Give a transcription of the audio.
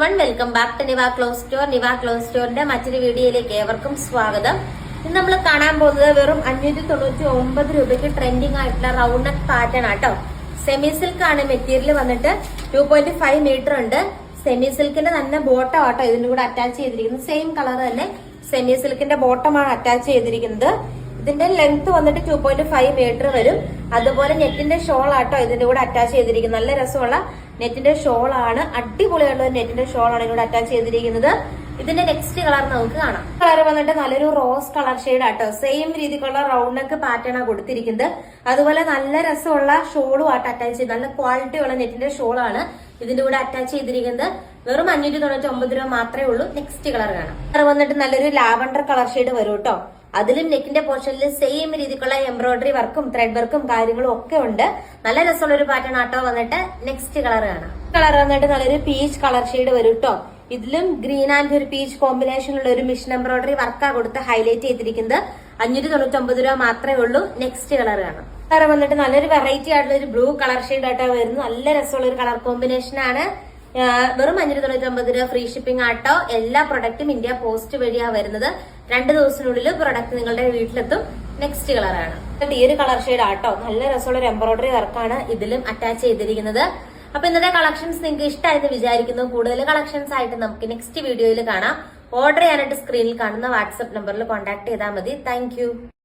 Welcome back to Niva clothes store Niva clothes സ്റ്റോറിന്റെ മറ്റൊരു വീഡിയോയിലേക്ക് ഏവർക്കും സ്വാഗതം. ഇന്ന് നമ്മൾ കാണാൻ പോകുന്നത് വെറും അഞ്ഞൂറ്റി തൊണ്ണൂറ്റി ഒമ്പത് രൂപയ്ക്ക് ട്രെൻഡിങ് ആയിട്ടുള്ള റൗണ്ട് നെക്ക് പാറ്റേൺ ആട്ടോ സെമി സിൽക്ക് ആണ് മെറ്റീരിയൽ വന്നിട്ട് ടു പോയിന്റ് ഫൈവ് മീറ്റർ ഉണ്ട്. സെമി സിൽക്കിന്റെ തന്നെ ബോട്ടം ആട്ടോ. ഇതിന്റെ കൂടെ അറ്റാച്ച് ചെയ്തിരിക്കുന്നത്. സെയിം കളർ തന്നെ സെമി സിൽക്കിന്റെ ബോട്ടമാണ് അറ്റാച്ച് ചെയ്തിരിക്കുന്നത്. ഇതിന്റെ ലെങ്ത് വന്നിട്ട് ടു പോയിന്റ് ഫൈവ് മീറ്റർ വരും. അതുപോലെ നെറ്റിന്റെ ഷോൾ ആട്ടോ ഇതിന്റെ കൂടെ അറ്റാച്ച് ചെയ്തിരിക്കുന്നത്. നല്ല രസമുള്ള നെറ്റിന്റെ ഷോൾ ആണ്. അടിപൊളിയായിട്ടുള്ള നെറ്റിന്റെ ഷോൾ ആണ് ഇതിലൂടെ അറ്റാച്ച് ചെയ്തിരിക്കുന്നത്. ഇതിന്റെ നെക്സ്റ്റ് കളർ നമുക്ക് കാണാം. കളർ വന്നിട്ട് നല്ലൊരു റോസ് കളർ ഷെയ്ഡ് ആട്ടോ. സെയിം രീതിക്കുള്ള റൗണ്ട് നെക്ക് പാറ്റേൺ ആണ് കൊടുത്തിരിക്കുന്നത്. അതുപോലെ നല്ല രസമുള്ള ഷോളും ആട്ടോ അറ്റാച്ച് ചെയ്ത്. നല്ല ക്വാളിറ്റി ഉള്ള നെറ്റിന്റെ ഷോൾ ആണ് ഇതിന്റെ കൂടെ അറ്റാച്ച് ചെയ്തിരിക്കുന്നത്. വെറും അഞ്ഞൂറ്റി തൊണ്ണൂറ്റി ഒമ്പത് രൂപ മാത്രമേ ഉള്ളൂ. നെക്സ്റ്റ് കളർ കാണാം. കളർ വന്നിട്ട് നല്ലൊരു ലാവണ്ടർ കളർ ഷെയ്ഡ് വരും കേട്ടോ അതിലും നെക്കിന്റെ പോർഷനിൽ സെയിം രീതിക്കുള്ള എംബ്രോയിഡറി വർക്കും ത്രെഡ് വർക്കും കാര്യങ്ങളും ഒക്കെ ഉണ്ട്. നല്ല രസമുള്ള ഒരു പാറ്റേൺ ആട്ടോ വന്നിട്ട് നെക്സ്റ്റ് കളർ കാണാം. കളർ വന്നിട്ട് നല്ലൊരു പീച്ച് കളർ ഷെയ്ഡ് വരും കേട്ടോ ഇതിലും ഗ്രീൻ ആൻഡ് ഒരു പീച്ച് കോമ്പിനേഷനിലുള്ള ഒരു മിഷൻ എംബ്രോയിഡറി വർക്കാണ് കൊടുത്ത് ഹൈലൈറ്റ് ചെയ്തിരിക്കുന്നത്. അഞ്ഞൂറ്റി തൊണ്ണൂറ്റി ഒമ്പത് രൂപ മാത്രമേ ഉള്ളൂ. നെക്സ്റ്റ് കളർ കാണാം. കളർ വന്നിട്ട് നല്ലൊരു വെറൈറ്റി ആയിട്ടുള്ള ഒരു ബ്ലൂ കളർ ഷെയ്ഡ് ആയിട്ടാണ് വരുന്നത്. നല്ല രസമുള്ള ഒരു കളർ കോമ്പിനേഷൻ ആണ്. വെറും അഞ്ഞൂറ്റി തൊണ്ണൂറ്റി ഒമ്പത് രൂപ ഫ്രീ ഷിപ്പിംഗ് ആട്ടോ. എല്ലാ പ്രൊഡക്റ്റും ഇന്ത്യ പോസ്റ്റ് വഴിയാണ് വരുന്നത്. രണ്ട് ദിവസത്തിനുള്ളിൽ പ്രൊഡക്റ്റ് നിങ്ങളുടെ വീട്ടിലെത്തും. നെക്സ്റ്റ് കളറാണ് ഈ ഒരു കളർ ഷെയ്ഡ് ആട്ടോ. നല്ല രസമുള്ള ഒരു എംബ്രോയിഡറി വർക്കാണ് ഇതിലും അറ്റാച്ച് ചെയ്തിരിക്കുന്നത്. അപ്പൊ ഇന്നത്തെ കളക്ഷൻസ് നിങ്ങൾക്ക് ഇഷ്ടമായെന്ന് വിചാരിക്കുന്നു. കൂടുതൽ കളക്ഷൻസ് ആയിട്ട് നമുക്ക് നെക്സ്റ്റ് വീഡിയോയിൽ കാണാം. ഓർഡർ ചെയ്യാനായിട്ട് സ്ക്രീനിൽ കാണുന്ന വാട്സ്ആപ്പ് നമ്പറിൽ കോൺടാക്ട് ചെയ്താൽ മതി. താങ്ക്